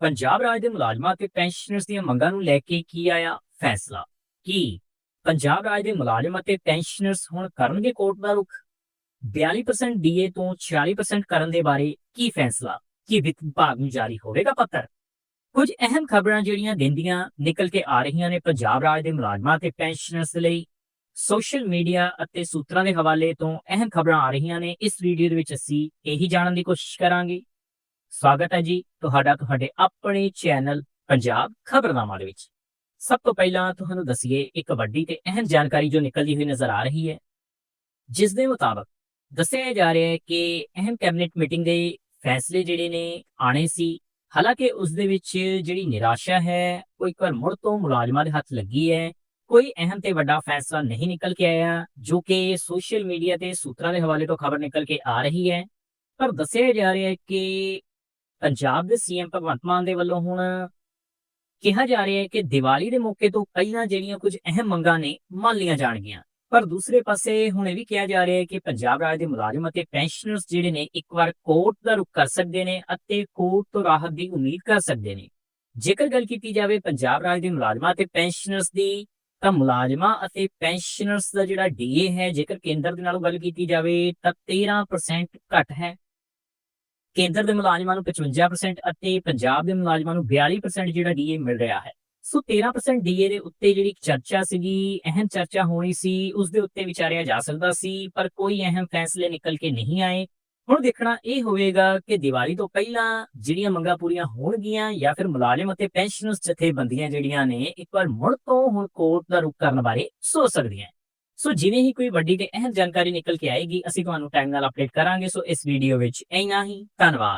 ਪੰਜਾਬ ਰਾਜ ਦੇ ਮੁਲਾਜ਼ਮਾਂ ਤੇ ਪੈਨਸ਼ਨਰਸ ਦੀਆਂ ਮੰਗਾਂ ਨੂੰ ਲੈ ਕੇ ਕੀ ਆਇਆ ਫੈਸਲਾ? ਕੀ ਪੰਜਾਬ ਰਾਜ ਦੇ ਮੁਲਾਜ਼ਮ ਅਤੇ ਪੈਨਸ਼ਨਰਸ ਹੁਣ ਕਰਨਗੇ ਕੋਰਟ ਦਾ ਰੁਖ? 42% ਡੀਏ ਤੋਂ 46% ਕਰਨ ਦੇ ਬਾਰੇ ਕੀ ਫੈਸਲਾ? ਕੀ ਵਿੱਤ ਵਿਭਾਗ ਨੂੰ ਜਾਰੀ ਹੋਵੇਗਾ ਪੱਤਰ? ਕੁਝ ਅਹਿਮ ਖਬਰਾਂ ਜਿਹੜੀਆਂ ਦਿੰਦੀਆਂ ਨਿਕਲ ਕੇ ਆ ਰਹੀਆਂ ਨੇ ਪੰਜਾਬ ਰਾਜ ਦੇ ਮੁਲਾਜ਼ਮਾਂ ਤੇ ਪੈਨਸ਼ਨਰਸ ਲਈ। ਸੋਸ਼ਲ ਮੀਡੀਆ ਅਤੇ ਸੂਤਰਾਂ ਦੇ ਹਵਾਲੇ ਤੋਂ ਅਹਿਮ ਖਬਰਾਂ ਆ ਰਹੀਆਂ ਨੇ। ਇਸ ਵੀਡੀਓ ਦੇ ਵਿੱਚ ਅਸੀਂ ਇਹੀ ਜਾਣਨ ਦੀ ਕੋਸ਼ਿਸ਼ ਕਰਾਂਗੇ। ਸਵਾਗਤ ਹੈ ਜੀ ਤੁਹਾਡਾ ਤੁਹਾਡੇ ਆਪਣੇ ਚੈਨਲ ਪੰਜਾਬ ਖਬਰਨਾਮਾ ਦੇ ਵਿੱਚ। ਸਭ ਤੋਂ ਪਹਿਲਾਂ ਤੁਹਾਨੂੰ ਦਸੀਏ, ਇੱਕ ਵੱਡੀ ਤੇ ਅਹਿਮ ਜਾਣਕਾਰੀ ਜੋ ਨਿਕਲਦੀ ਹੋਈ ਨਜ਼ਰ ਆ ਰਹੀ ਹੈ। ਜਿਸ ਦੇ ਮੁਤਾਬਕ ਦੱਸਿਆ ਜਾ ਰਿਹਾ ਹੈ ਕਿ ਅਹਿਮ ਕੈਬਨਿਟ ਮੀਟਿੰਗ ਦੇ ਫੈਸਲੇ ਜਿਹੜੇ ਨੇ ਆਣੇ ਸੀ, ਹਾਲਾਂਕਿ ਉਸ ਦੇ ਵਿੱਚ ਜਿਹੜੀ ਨਿਰਾਸ਼ਾ ਹੈ, ਉਹ ਇੱਕ ਵਾਰ ਮੁੜ ਤੋਂ ਮੁਲਾਜ਼ਮਾਂ ਦੇ ਹੱਥ ਲੱਗੀ ਹੈ। ਕੋਈ ਅਹਿਮ ਤੇ ਵੱਡਾ ਫੈਸਲਾ ਨਹੀਂ ਨਿਕਲ ਕੇ ਆਇਆ, ਜੋ ਕਿ ਸੋਸ਼ਲ ਮੀਡੀਆ ਤੇ ਸੂਤਰਾਂ ਦੇ ਹਵਾਲੇ ਤੋਂ ਖਬਰ ਨਿਕਲ ਕੇ ਆ ਰਹੀ ਹੈ। ਪਰ ਦੱਸਿਆ ਜਾ ਰਿਹਾ ਹੈ ਕਿ ਪੰਜਾਬ ਦੇ ਸੀਐਮ ਭਗਵੰਤ ਮਾਨ ਦੇ ਵੱਲੋਂ ਹੁਣ ਕਿਹਾ ਜਾ ਰਿਹਾ ਹੈ ਕਿ ਦੀਵਾਲੀ ਦੇ ਮੌਕੇ ਤੋਂ ਪਹਿਲਾਂ ਜਿਹੜੀਆਂ ਕੁਝ ਅਹਿਮ ਮੰਗਾਂ ਨੇ ਮੰਨ ਲਈਆਂ ਜਾਣਗੀਆਂ। ਪਰ ਦੂਸਰੇ ਪਾਸੇ ਹੁਣ ਇਹ ਵੀ ਕਿਹਾ ਜਾ ਰਿਹਾ ਹੈ ਕਿ ਪੰਜਾਬ ਰਾਜ ਦੇ ਮੁਲਾਜ਼ਮ ਅਤੇ ਪੈਨਸ਼ਨਰਸ ਜਿਹੜੇ ਨੇ ਇੱਕ ਵਾਰ ਕੋਰਟ ਦਾ ਰੁਖ ਕਰ ਸਕਦੇ ਨੇ ਅਤੇ ਕੋਰਟ ਤੋਂ ਰਾਹਤ ਦੀ ਉਮੀਦ ਕਰ ਸਕਦੇ ਨੇ। ਜੇਕਰ ਗੱਲ ਕੀਤੀ ਜਾਵੇ ਪੰਜਾਬ ਰਾਜ ਦੇ ਮੁਲਾਜ਼ਮਾਂ ਅਤੇ ਪੈਨਸ਼ਨਰਸ ਦੀ, ਤਾਂ ਮੁਲਾਜ਼ਮਾਂ ਅਤੇ ਪੈਨਸ਼ਨਰਸ ਦਾ ਜਿਹੜਾ ਡੀਏ ਹੈ, ਜੇਕਰ ਕੇਂਦਰ ਦੇ ਨਾਲੋਂ ਗੱਲ ਕੀਤੀ ਜਾਵੇ ਤਾਂ 13% ਘੱਟ ਹੈ। ਕੇਂਦਰ ਦੇ ਮੁਲਾਜ਼ਮਾਂ ਨੂੰ 55% ਅਤੇ ਪੰਜਾਬ ਦੇ ਮੁਲਾਜ਼ਮਾਂ ਨੂੰ 42% ਜਿਹੜਾ ਡੀਏ ਮਿਲ ਰਿਹਾ ਹੈ। ਸੋ 13% ਡੀਏ ਦੇ ਉੱਤੇ ਜਿਹੜੀ ਚਰਚਾ ਸੀਗੀ, ਅਹਿਮ ਚਰਚਾ ਹੋਣੀ ਸੀ, ਉਸ ਦੇ ਉੱਤੇ ਵਿਚਾਰਿਆ ਜਾ ਸਕਦਾ ਸੀ, ਪਰ ਕੋਈ ਅਹਿਮ ਫੈਸਲੇ ਨਿਕਲ ਕੇ ਨਹੀਂ ਆਏ। ਹੁਣ ਦੇਖਣਾ ਇਹ ਹੋਵੇਗਾ ਕਿ ਦੀਵਾਲੀ ਤੋਂ ਪਹਿਲਾਂ ਜਿਹੜੀਆਂ ਮੰਗਾਂ ਪੂਰੀਆਂ ਹੋਣਗੀਆਂ ਜਾਂ ਫਿਰ ਮੁਲਾਜ਼ਮ ਅਤੇ ਪੈਨਸ਼ਨਰਸ ਜਥੇਬੰਦੀਆਂ ਜਿਹੜੀਆਂ ਨੇ, ਇੱਕ ਵਾਰ ਮੁੜ ਤੋਂ ਹੁਣ ਕੋਰਟ ਦਾ ਰੁਖ ਕਰਨ ਬਾਰੇ ਸੋਚ ਸਕਦੀਆਂ ਸੋ ਜਿਵੇਂ ਹੀ ਕੋਈ ਵੱਡੀ ਤੇ ਅਹਿਮ ਜਾਣਕਾਰੀ ਨਿਕਲ ਕੇ ਆਏਗੀ, ਅਸੀਂ ਤੁਹਾਨੂੰ ਟਾਈਮ ਨਾਲ ਅਪਡੇਟ ਕਰਾਂਗੇ। ਸੋ ਇਸ ਵੀਡੀਓ ਵਿੱਚ ਇੰਨਾ ਹੀ। ਧੰਨਵਾਦ।